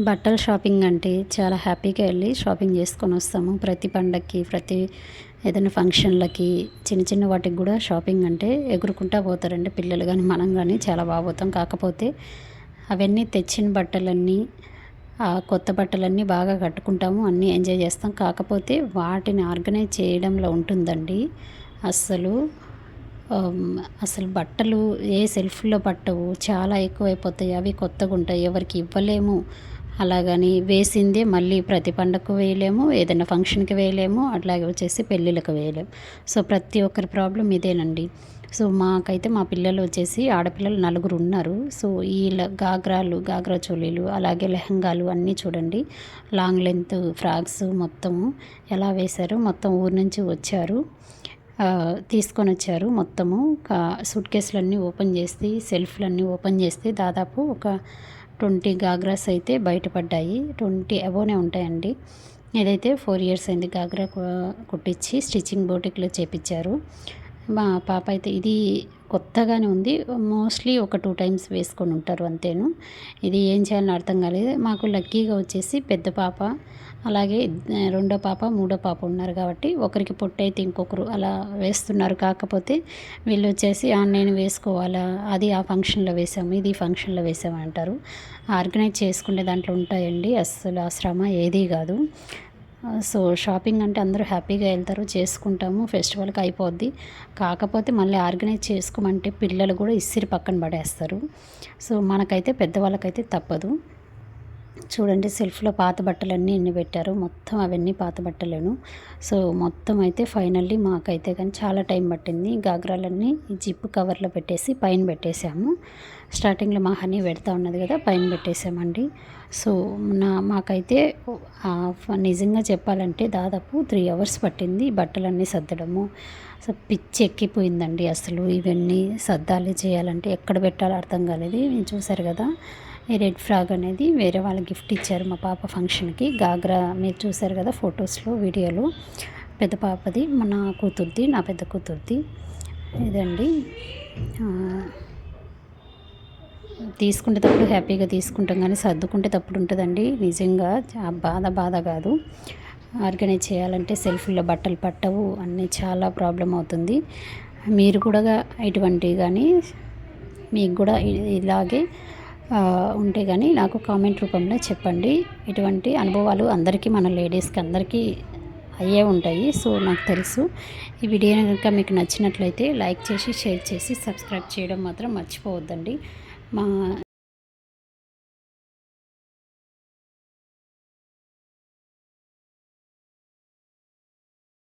బట్టల షాపింగ్ అంటే చాలా హ్యాపీగా వెళ్ళి షాపింగ్ చేసుకొని వస్తాము. ప్రతి పండగకి ప్రతి ఏదైనా ఫంక్షన్లకి చిన్న చిన్న వాటికి కూడా షాపింగ్ అంటే ఎగురుకుంటా పోతారండి పిల్లలు కానీ మనం కానీ చాలా బాగుపోతాం కాకపోతే అవన్నీ తెచ్చిన బట్టలన్నీ ఆ కొత్త బట్టలన్నీ బాగా కట్టుకుంటాము అన్నీ ఎంజాయ్ చేస్తాం. కాకపోతే వాటిని ఆర్గనైజ్ చేయడంలో ఉంటుందండి. అస్సలు అసలు బట్టలు ఏ సెల్ఫ్లో పట్టవు. చాలా ఎక్కువైపోతాయి. అవి కొత్తగా ఉంటాయి ఎవరికి ఇవ్వలేము. అలాగని వేసిందే మళ్ళీ ప్రతి పండగకు వేయలేము ఏదైనా ఫంక్షన్కి వేయలేము అట్లాగే వచ్చేసి పెళ్ళిళ్ళకి వేయలేము సో ప్రతి ఒక్కరి ప్రాబ్లం ఇదేనండి. సో మాకైతే మా పిల్లలు వచ్చేసి ఆడపిల్లలు నలుగురు ఉన్నారు. సో ఈ గాగ్రాలు గాగ్రా చోలీలు అలాగే లెహంగాలు అన్నీ చూడండి. లాంగ్ లెంత్ ఫ్రాక్స్ మొత్తము ఎలా వేశారు మొత్తం ఊరు నుంచి వచ్చారు. తీసుకొని వచ్చారు మొత్తము. సూట్ కేసులన్నీ ఓపెన్ చేసి సెల్ఫ్లన్నీ ఓపెన్ చేస్తే దాదాపు ఒక ట్వంటీ గాగ్రాస్ అయితే బయటపడ్డాయి. ట్వంటీ అబోనే ఉంటాయండి. ఇదైతే ఫోర్ ఇయర్స్ అయింది గాగ్రా కుట్టించి స్టిచ్చింగ్ బోటిక్లో చేపించారు మా పాప అయితే ఇది కొత్తగానే ఉంది. మోస్ట్లీ ఒక టూ టైమ్స్ వేసుకొని ఉంటారు అంతేను. ఇది ఏం చేయాలని అర్థం కాలేదు. మాకు లక్కీగా వచ్చేసి పెద్ద పాప అలాగే రెండో పాప మూడో పాప ఉన్నారు కాబట్టి ఒకరికి పొట్టయితే ఇంకొకరు అలా వేస్తున్నారు. కాకపోతే వీళ్ళు వచ్చేసి నేను వేసుకోవాలా? అది ఆ ఫంక్షన్లో వేసాము ఇది ఫంక్షన్లో వేసాము అంటారు. ఆర్గనైజ్ చేసుకునే దాంట్లో ఉంటాయండి. అస్సలు ఆ శ్రమ ఏదీ కాదు. సో షాపింగ్ అంటే అందరూ హ్యాపీగా వెళ్తారు చేసుకుంటాము ఫెస్టివల్కి అయిపోద్ది. కాకపోతే మళ్ళీ ఆర్గనైజ్ చేసుకోమంటే పిల్లలు కూడా ఇసిరి పక్కన పడేస్తారు. సో మనకైతే పెద్దవాళ్ళకైతే తప్పదు. చూడండి సెల్ఫ్లో పాత బట్టలన్నీ ఎన్ని పెట్టారు మొత్తం అవన్నీ పాత బట్టలను. సో మొత్తం అయితే ఫైనల్లీ మాకైతే కానీ చాలా టైం పట్టింది. గాగ్రాలన్నీ జిప్ కవర్లో పెట్టేసి పైన పెట్టేసాము స్టార్టింగ్లో మా హనీ పెడతా ఉన్నది కదా పైన పెట్టేసామండి. సో నా మాకైతే నిజంగా చెప్పాలంటే దాదాపు త్రీ అవర్స్ పట్టింది బట్టలన్నీ సర్దడము. సో పిచ్చి ఎక్కిపోయిందండి అసలు ఇవన్నీ సర్దాలి చేయాలంటే ఎక్కడ పెట్టాలో అర్థం కాలేదు. నేను చూశారు కదా ఈ రెడ్ ఫ్రాగ్ అనేది వేరే వాళ్ళు గిఫ్ట్ ఇచ్చారు మా పాప ఫంక్షన్కి. గాగ్రా మీరు చూశారు కదా ఫొటోస్లో వీడియోలో. పెద్ద పాపది మన కూతుర్ది నా పెద్ద కూతుర్ది. ఇదండి. తీసుకుంటే తప్పుడు హ్యాపీగా తీసుకుంటాం కానీ సర్దుకుంటే తప్పుడు ఉంటుందండి. నిజంగా బాధ బాధ కాదు. ఆర్గనైజ్ చేయాలంటే సెల్ఫ్లో బట్టలు పట్టవు అన్నీ చాలా ప్రాబ్లం అవుతుంది. మీరు కూడా ఇటువంటి కానీ మీకు కూడా ఇలాగే ఉంటే కానీ నాకు కామెంట్ రూపంలో చెప్పండి. ఇటువంటి అనుభవాలు అందరికీ మన లేడీస్కి అందరికీ అయ్యే ఉంటాయి. సో నాకు తెలుసు. ఈ వీడియో కనుక మీకు నచ్చినట్లయితే లైక్ చేసి షేర్ చేసి సబ్స్క్రైబ్ చేయడం మాత్రం మర్చిపోవద్దండి. మా